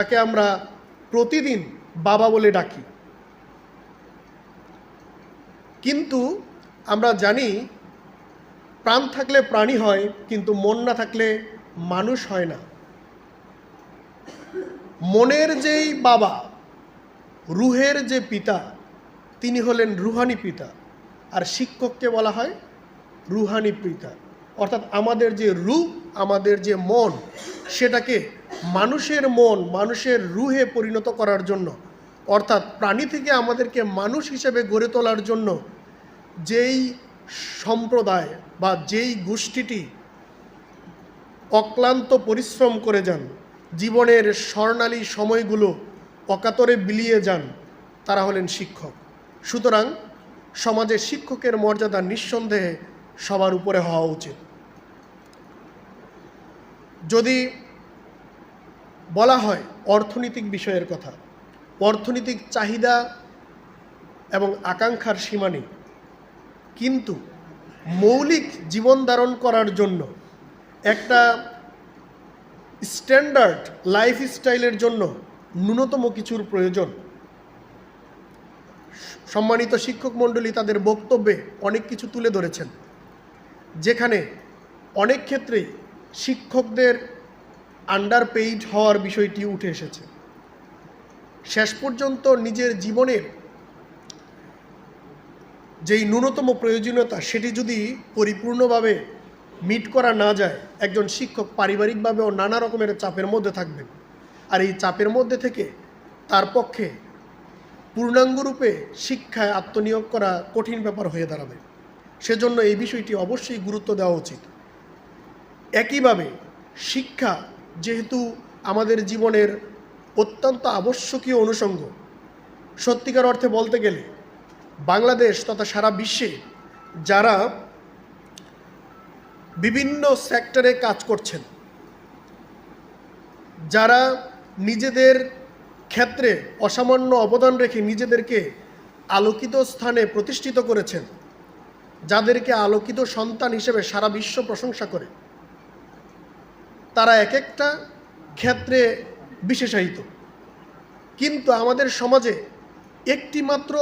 তাকে আমরা প্রতিদিন বাবা বলে ডাকি। কিন্তু আমরা জানি প্রাণ থাকলে প্রাণী হয়, কিন্তু মন না থাকলে মানুষ হয় না। মনের যেই বাবা, রুহের যে পিতা, তিনি হলেন রুহানি পিতা। আর শিক্ষককে বলা হয় রুহানি পিতা। অর্থাৎ আমাদের যে রূপ, আমাদের যে মন, সেটাকে মানুষের মন, মানুষের রুহে পরিণত করার জন্য, অর্থাৎ প্রাণী থেকে আমাদেরকে মানুষ হিসেবে গড়ে তোলার জন্য যেই সম্প্রদায় বা যেই গোষ্ঠীটি অক্লান্ত পরিশ্রম করে যান, জীবনের স্বর্ণালী সময়গুলো অকাতরে বিলিয়ে যান, তারা হলেন শিক্ষক। সুতরাং সমাজে শিক্ষকের মর্যাদা নিঃসন্দেহে সবার উপরে হওয়া উচিত। যদি বলা হয় অর্থনৈতিক বিষয়ের কথা। অর্থনৈতিক চাহিদা এবং আকাঙ্ক্ষার সীমা নেই। কিন্তু মৌলিক জীবন ধারণ করার জন্য, একটা স্ট্যান্ডার্ড লাইফ স্টাইলের জন্য ন্যূনতম কিছুর প্রয়োজন। সম্মানিত শিক্ষক মণ্ডলী তাদের বক্তব্যে অনেক কিছু তুলে ধরেছেন, যেখানে অনেক ক্ষেত্রেই শিক্ষকদের আন্ডার পেইড হওয়ার বিষয়টি উঠে এসেছে। শেষ পর্যন্ত নিজের জীবনের যেই ন্যূনতম প্রয়োজনীয়তা, সেটি যদি পরিপূর্ণভাবে মিট করা না যায়, একজন শিক্ষক পারিবারিকভাবেও নানা রকমের চাপের মধ্যে থাকবেন। আর এই চাপের মধ্যে থেকে তার পক্ষে পূর্ণাঙ্গরূপে শিক্ষায় আত্মনিয়োগ করা কঠিন ব্যাপার হয়ে দাঁড়াবে। সেজন্য এই বিষয়টি অবশ্যই গুরুত্ব দেওয়া উচিত। একইভাবে শিক্ষা যেহেতু আমাদের জীবনের অত্যন্ত আবশ্যকীয় অনুষঙ্গ। সত্যিকার অর্থে বলতে গেলে, বাংলাদেশ তথা সারা বিশ্বে যারা বিভিন্ন সেক্টরে কাজ করছেন, যারা নিজেদের ক্ষেত্রে অসামান্য অবদান রেখে নিজেদেরকে আলোকিত স্থানে প্রতিষ্ঠিত করেছেন, যাদেরকে আলোকিত সন্তান হিসেবে সারা বিশ্ব প্রশংসা করে। তারা এক একটা ক্ষেত্রে বিশেষায়িত। কিন্তু আমাদের সমাজে একটি মাত্র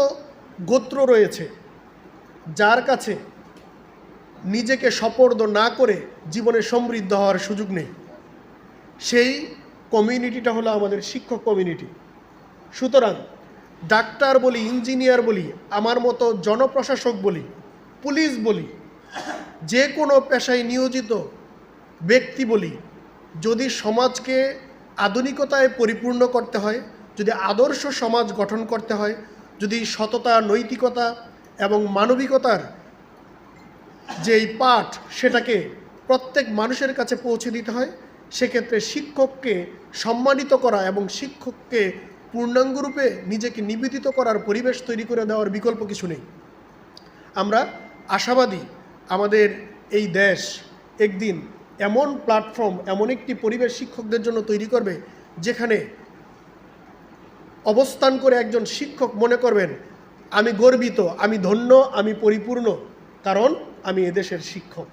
গোত্র রয়েছে, যার কাছে নিজেকে সপর্দ না করে জীবনে সমৃদ্ধ হওয়ার সুযোগ নেই। সেই কমিউনিটিটা হলো আমাদের শিক্ষক কমিউনিটি। সুতরাং ডাক্তার বলি, ইঞ্জিনিয়ার বলি, আমার মতো জনপ্রশাসক বলি, পুলিশ বলি, যে কোনো পেশায় নিয়োজিত ব্যক্তি বলি যদি সমাজকে আধুনিকতায় পরিপূর্ণ করতে হয়, যদি আদর্শ সমাজ গঠন করতে হয়, যদি সততা, নৈতিকতা এবং মানবিকতার যেই পাঠ সেটাকে প্রত্যেক মানুষের কাছে পৌঁছে দিতে হয়, সেক্ষেত্রে শিক্ষককে সম্মানিত করা এবং শিক্ষককে পূর্ণাঙ্গরূপে নিজেকে নিবেদিত করার পরিবেশ তৈরি করে দেওয়ার বিকল্প কিছু নেই। আমরা আশাবাদী আমাদের এই দেশ একদিন এমন প্ল্যাটফর্ম এমন একটি পরিবেশ শিক্ষকদের জন্য তৈরি করবে যেখানে অবস্থান করে একজন শিক্ষক মনে করবেন, আমি গর্বিত, আমি ধন্য, আমি পরিপূর্ণ, কারণ আমি এদেশের শিক্ষক।